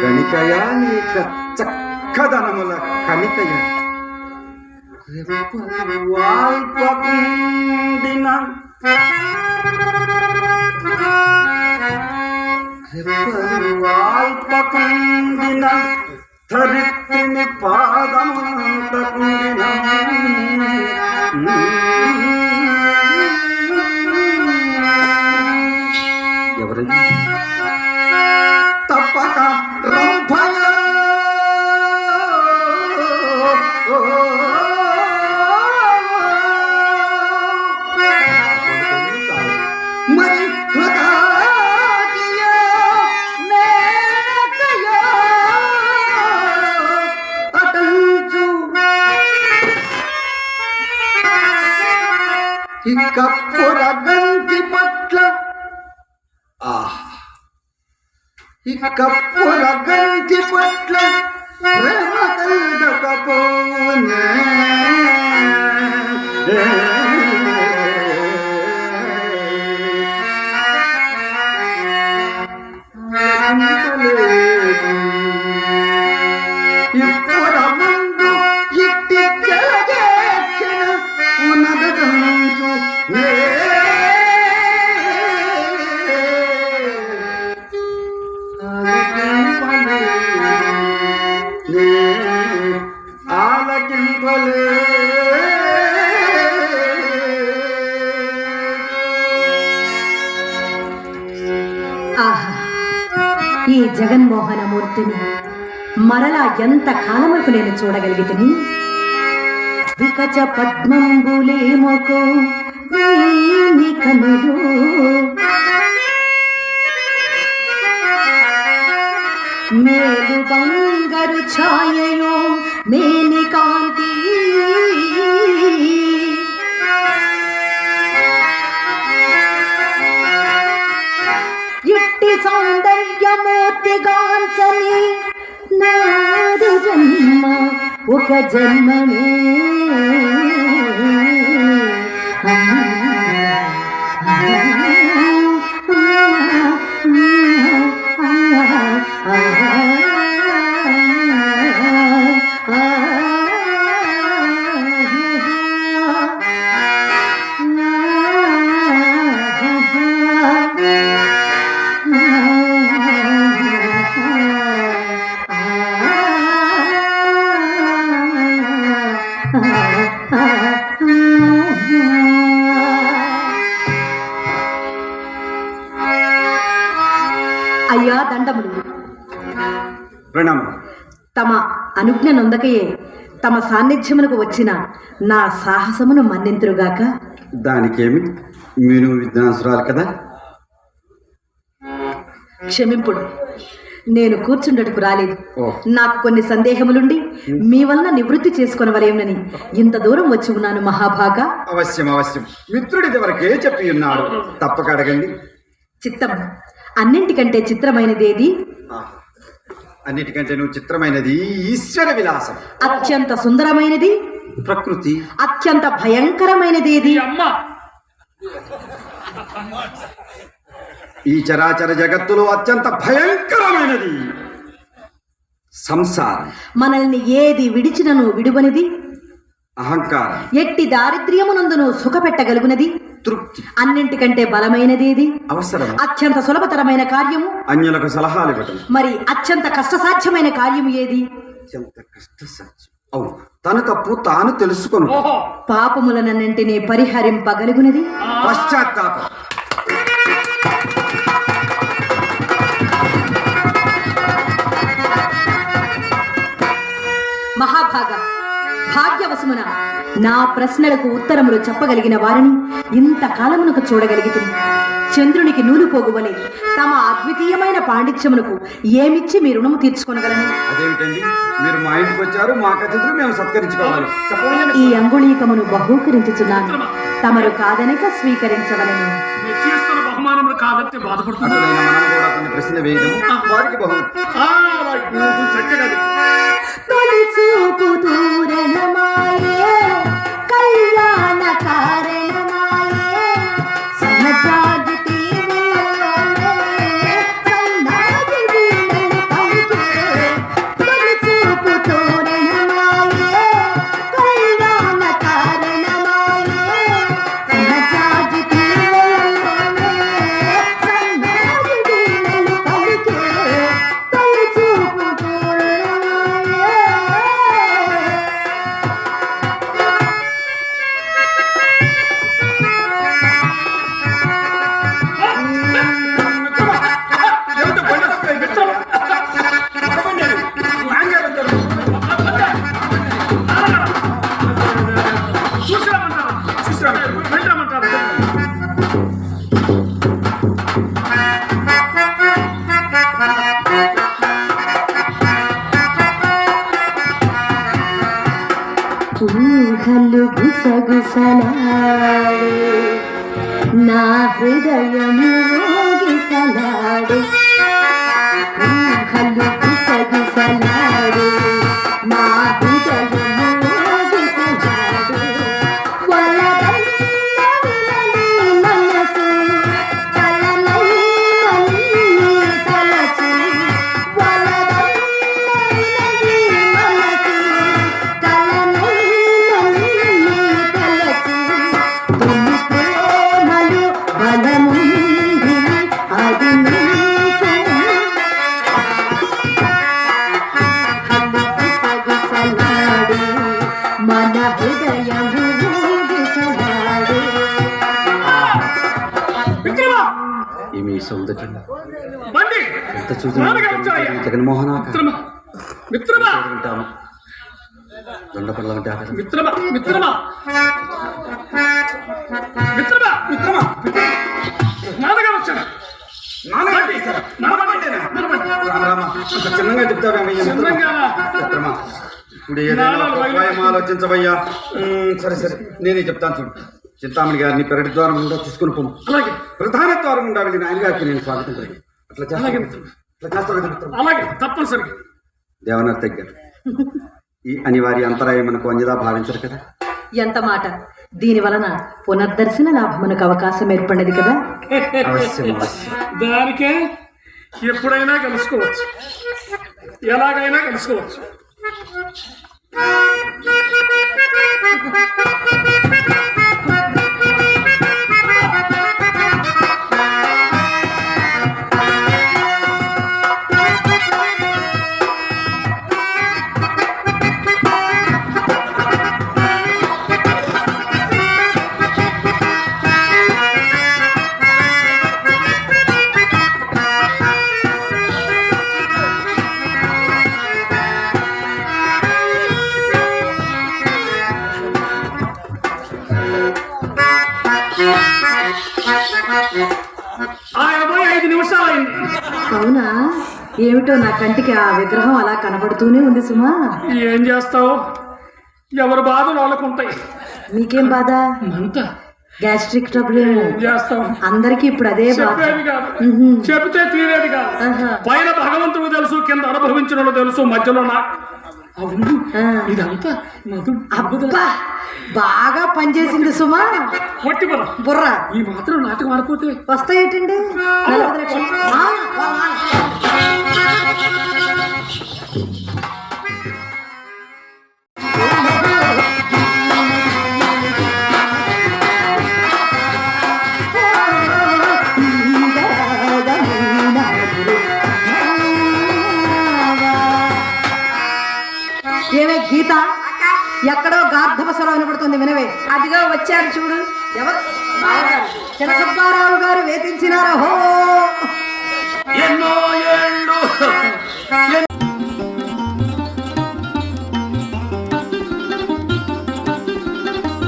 గణికయా నీక చక్కదనముల కణికయ? వాల్పకుండిన వాల్పకుండిన ధరిత్రిని పాదముండకు ಕಪ್ಪುರ ಗಂಜಿ ಪಟ್ಲ ಪ್ರೇಮ ಕೈದ ಕಪೋನೆ Thank you. ఆలకింపలే ఆహా ఈ జగన్మోహనమూర్తిని మరలా ఎంత కాలములకు నేను చూడగలిగితిని? వికచ పద్మంబులేమోకో కనులు మేలు బంగారు ఛాయయో మేనికా సౌందర్యమూర్తి గాంచని నాడు జన్మ ఒక జన్మమే అనుజ్ఞ నొందకయే తమ సాన్నిధ్యమునకు వచ్చిన నా సాహసమును మన్నింతురుగాక. దానికేమి? మీరు విద్వాంసురాలు కదా? క్షమింపుడు నేను కూర్చుండటకు రాలేదు. నాకు కొన్ని సందేహములుండి మీ వలన నివృత్తి చేసుకొనవలేమని ఇంత దూరం వచ్చి ఉన్నాను మహాభాగా. అవశ్యం అవశ్యం. మిత్రుడిది వరకే చెప్పి ఉన్నాడు. తప్పక అడగండి. చిత్తం అన్నింటికంటే చిత్రమైనదేది. అన్నిటికంటే నువ్వు చిత్రమైనది ఈశ్వర విలాసం. అత్యంత సుందరమైనది? ప్రకృతి. అత్యంత భయంకరమైనదేది? ఈ చరాచర జగత్తులో అత్యంత భయంకరమైనది సంసారం. మనల్ని ఏది విడిచినను విడువనిది? అహంకారం. ఎట్టి దారిద్ర్యమునందును సుఖపెట్టగలుగునది? తృప్తి. అన్నింటికంటే బలమైనదేది అవసరం అత్యంత సులభతరమైన కార్యము. అన్యులకు సలహాలు ఇవ్వటం. మరి అత్యంత కష్టసాధ్యమైన కార్యము ఏది? అత్యంత కష్టసాధ్యం. అవును తన తప్పు తాను తెలుసుకొను. పాపములనన్నింటినీ పరిహరింపగలుగునది? పశ్చాత్తాపం. మహాభాగ. భాగ్యవశమున నా ప్రశ్నలకు ఉత్తరములు చెప్పగలిగిన వారిని ఇంతకాలమునకు చూడగలిగితుంది చంద్రునికి నూలు పోగువలే తమ అద్వితీయమైన పాండిత్యమునకు ఏమిచ్చి మీ రుణము తీర్చుకొనగలను? అదేమిటండి? మీరు మా ఇంటికి వచ్చారు మా అతిథులు మేము సత్కరించుకోవాలి. ఈ అంగుళీకమును బహూకరించుచున్నాను. తమరు కాదనక స్వీకరించవలను. బహుమానములు కాదంటే బాధపడుతున్నారు. ప్రశ్నలు వేయడం వారికి బహు తొలి చూపు దూరణమాయే కళ్యాణ కారే చూసిరామంటారు చూసిరా వెళ్ళిరామంటారు ఊహలు గుసగుసలాడు నా హృదయము ఊగిసలాడు మన హృదయము ఏమి సౌందర్యం. ఎంత చూసి నాన్నగారు వచ్చారయ్యా. జగన్మోహన ఉంటాము దొండపల్ల అంటే ఆకలి. మిత్రమా మిత్రమా మిత్రమా మిత్రమా నాన్నగారు వచ్చాడు నాన్నగారు బండి, వచ్చారా? నడవండి, నడవండి. రామ రామ. అంత చిన్నగా చెప్తావేమయ్యా? ఇప్పుడు ఏదైనా ఉమ్, సరే సరే. నేనే చెప్తాను చూడు. చింతామణి గారిని పెరటి ద్వారం గుండా తీసుకుని పోము అలాగే. ప్రధాన ద్వారం గుండా వెళ్ళిన ఆయన గారికి నేను స్వాగతం కలిగి అట్లా అలాగే. చేస్తాను. అట్లా చేస్తాను అలాగే. తప్పనిసరిగా. దేవనాథ్ దగ్గర. ఈ అనివార్య అంతరాయం మనకు అంజదా భావించరు కదా? ఎంత మాట. దీని వలన పునర్దర్శన లాభమునకు అవకాశం ఏర్పడినది కదా? దానికే ఎప్పుడైనా కలుసుకోవచ్చు. ఎలాగైనా కలుసుకోవచ్చు. ఆయన పోయి ఐదు నిమిషాలు అయింది అవునా? ఏమిటో నా కంటికి ఆ విగ్రహం అలా కనబడుతూనే ఉంది సుమా. ఏం చేస్తావు? ఎవరి బాధలు వాళ్ళకు ఉంటాయి. మీకేం బాధ? అంత. గ్యాస్ట్రిక్ ట్రబుల్ చేస్తాం అందరికీ ఇప్పుడు అదే చెప్పేది కాదు. చెబితే తీరేది కాదు. పైన భగవంతుడు తెలుసు కింద అనుభవించిన తెలుసు మధ్యలో నా అవును. ఇదంతా మధు అబ్బా! బాగా పనిచేసింది సుమా. వట్టి పద బుర్ర. ఈ మాత్రం నాటకం ఆడిపోతే వస్తాయేటండి? ఏమే గీత? ఎక్కడో గార్ధవ స్వరం వినపడుతుంది వినవే. అదిగో వచ్చారు చూడు. ఎవరు? చిన్న సుబ్బారావు గారు వేధించినారా. హో ఎన్నో ఏళ్ళు